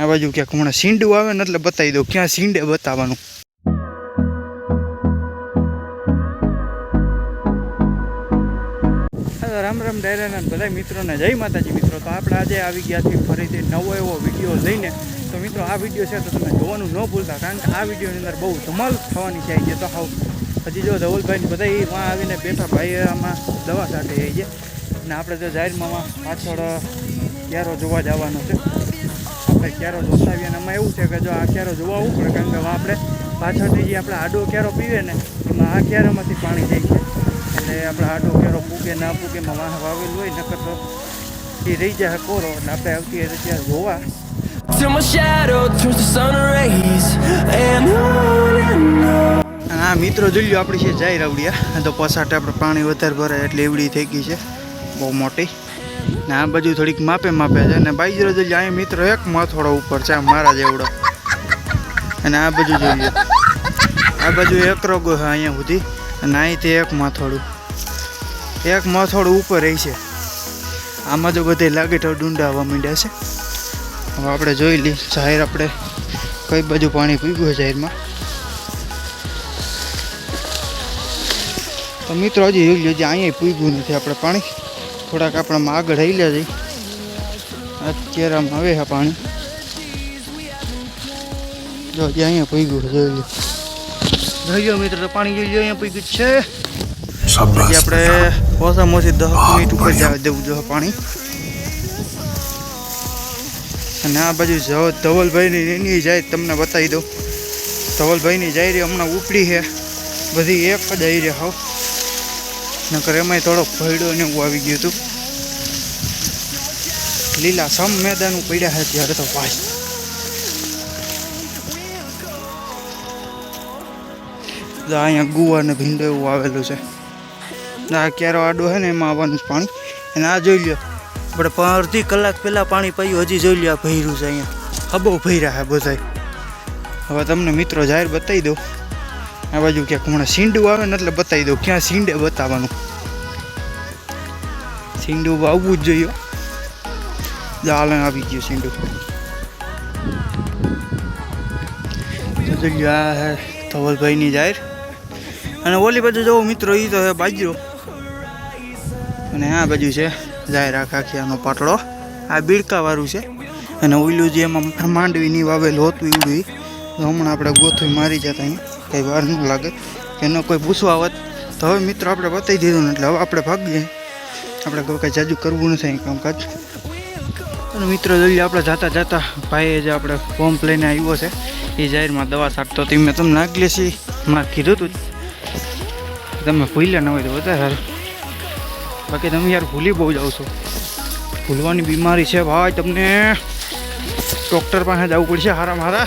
આ બાજુ ક્યાંક હમણાં સીંડું આવે ને એટલે બતાવી દઉં ક્યાં સીંડે બતાવવાનું. રામ રામ ડાયરાના બધા મિત્રોને જય માતાજી. મિત્રો, તો આપણે આજે આવી ગયા છીએ ફરીથી નવો એવો વીડિયો લઈને. તો મિત્રો, આ વીડિયો છે તો તમે જોવાનું ન ભૂલતા, કારણ કે આ વિડીયોની અંદર બહુ ધમાલ થવાની છે જે તો હાવ. હજી જો ધવલભાઈ બધા એ વાં આવીને બેઠા ભાઈ આમાં દવા સાથે આવી છે. અને આપણે જો જાહેરમાં પાછળ ક્યારો જોવા જવાનો છે. આપણે ક્યારો જોતા આવીએ અને એમાં એવું છે કે જો આ ક્યારો જોવા આવવું પડે કારણ કે આપણે પાછળથી જે આપણે આડો ક્યારો પીવે ને એમાં આ ક્યારોમાંથી પાણી જાય છે. એટલે આપણે આડો ક્યારો પૂગે ના પૂગે એમાં વાહ વાવેલું હોય નકર તો એ રહી જાય કોરો એટલે આપણે આવતી ત્યાં જોવા Till my shadow turns to sun rays And on and on. આ મિત્રો જોઈ લો આપણી છે જાય રાવડિયા. તો પસાટે આપણે પાણી વધારે ભરાય એટલે એવડી થઈ ગઈ છે. બહુ મોટી. ને આ બાજુ થોડીક માપે માપે છે અને બાઈ જોઈ જોઈએ અહીંયા મિત્રો એક માથોડો ઉપર છે મારા જેવડો. અને આ બાજુ જોઈ લો. આ બાજુ એક રોગો છે અહીંયા સુધી અને અહીંથી એક માથોડું. એક માથોડું ઉપર રહી છે. આમાં તો બધે લાગે તો ડુંડાવા માંડ્યા છે. હવે આપણે જોઈ લઈએ, જાહેર આપણે કઈ બાજુ પાણી પીવું જાહેરમાં. તો મિત્રો હજી જોઈ લો અહીંયા પૂગ્યું નથી આપણે પાણી. થોડાક આપણામાં આગળ આવી લે જઈ અત્યારે આમ આવે છે પાણી. જો જે અહીંયા પૂગ્યું છે જોઈ લો. જોઈ લો મિત્રો તો પાણી જોઈ લો અહીંયા પૂગ્યું જ છે. પછી આપણે ઓછામાં ઓછી દસ મિનિટ ઉપર જવા દેવું જોઈએ પાણી. અને આ બાજુ જવ ધવલભાઈની એની જાય તમને બતાવી દઉં. ધવલભાઈની જાય રહી હમણાં ઉપડી છે. બધી એક જ આવી રહી હાવ નકર એમાંય થોડોક ભયડો ને એવું આવી ગયું હતું. લીલા સમ મેદાન પડ્યા છે ત્યારે તો ભાઈ. અહીંયા ગુવા ને ભીંડો એવું આવેલું છે. આ ક્યારો આડો છે ને એમાં આવવાનું પાણી. અને આ જોઈ લ્યો, આપણે પણ અડધી કલાક પહેલાં પાણી પાયું, હજી જોઈ લ્યો ભર્યું છે અહીંયા. હબો ભર્યા છે બધાય. હવે તમને મિત્રો જાહેર બતાવી દઉં. આ બાજુ ક્યાંક હમણાં સીંડું આવે ને એટલે બતાવી દઉં ક્યાં સીંડે બતાવવાનું. સીંડું આવવું જ જોઈએ. જાલે આવી ગયું સીંડું. આ ધવલભાઈની જાહેર. અને ઓલી બાજુ જવો મિત્રો એ તો બાજરો. અને આ બાજુ છે જાહેર આખા આખી આનો આ બીડકાવાળું છે. અને ઓઈલું જે એમાં માંડવીની વાવેલું હતું એવડું હમણાં આપણે ગોથું મારી જતા અહીંયા. કંઈ વાર ન લાગે. એનો કોઈ પૂછવા આવત તો હવે મિત્રો આપણે બતાવી દીધું ને એટલે હવે આપણે ભાગીએ. આપણે કોઈ કાંઈ જાજુ કરવું નથી અહીં કામકાજ. અને મિત્રો જોઈએ આપણે જાતા જાતા ભાઈએ જે આપણે ફોર્મ લઈને આવ્યો છે, એ જાહેરમાં દવા છાંટતો હતી. મેં તમને આગલે છીએ હમણાં કીધું હતું. તમે ભૂલ્યા ન હોય તો વધારે સારું. બાકી તમે યાર ભૂલી બહુ જાઓ છો. ભૂલવાની બીમારી છે ભાઈ તમને. ડૉક્ટર પાસે જવું પડશે હારા મારા.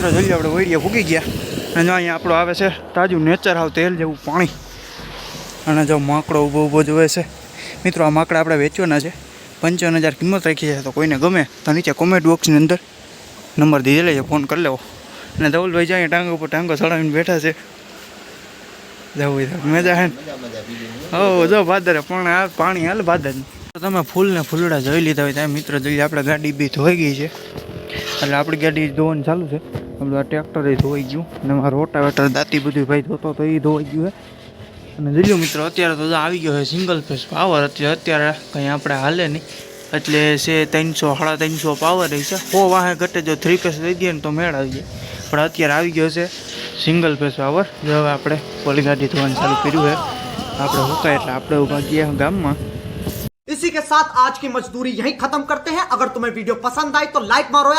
મિત્રો જલ્દી આપણે વૈડિયા ફૂકી ગયા. અને જો અહીંયા આપણો આવે છે તાજું નેચર આવ તેલ જેવું પાણી. અને જો માકડો ઊભો ઊભો જોવે છે. મિત્રો, આ માકડા આપણે વેચવાના છે. પંચાવન હજાર કિંમત રાખી છે, તો કોઈને ગમે તો નીચે કોમેન્ટ બોક્સની અંદર નંબર દીધેલો છે, ફોન કરી લેવો. અને ધવલભાઈ જાય ટાંગો ઉપર ટાંગો ચડાવીને બેઠા છે. જવું મજા હે હો, જો ભાદર પણ આ પાણી હાલ ભાદર. તમે ફૂલ ને ફૂલડા જોઈ લીધા હોય ત્યાં મિત્રો જોઈ આપણે ગાડી બી ધોઈ ગઈ છે. એટલે આપણી ગાડી ધોવાનું ચાલુ છે. આપણું આ ટ્રેક્ટર એ ધોઈ ગયું અને મારા રોટાવેટર દાંતી બધું ભાઈ ધોતો તો એ ધોઈ ગયું છે અને જોઈ લો મિત્રો અત્યારે તો જો આવી ગયો છે સિંગલ ફેસ પાવર અત્યારે અત્યારે કંઈ આપણે હાલે નહીં એટલે છે ત્રણસો સાડા ત્રણસો પાવર છે હો વાહે ઘટે જો થ્રી ફેસ લઈ દઈએ ને તો મેળ આવી જાય પણ અત્યારે આવી ગયો છે સિંગલ ફેસ પાવર જો હવે આપણે પોલી ગાડી ધોવાનું ચાલુ કર્યું છે આપણે હુકાય એટલે આપણે ઉભા ગયા ગામમાં इसी के साथ आज की मजदूरी यहीं खत्म करते हैं अगर तुम्हें वीडियो पसंद आई तो लाइक मारो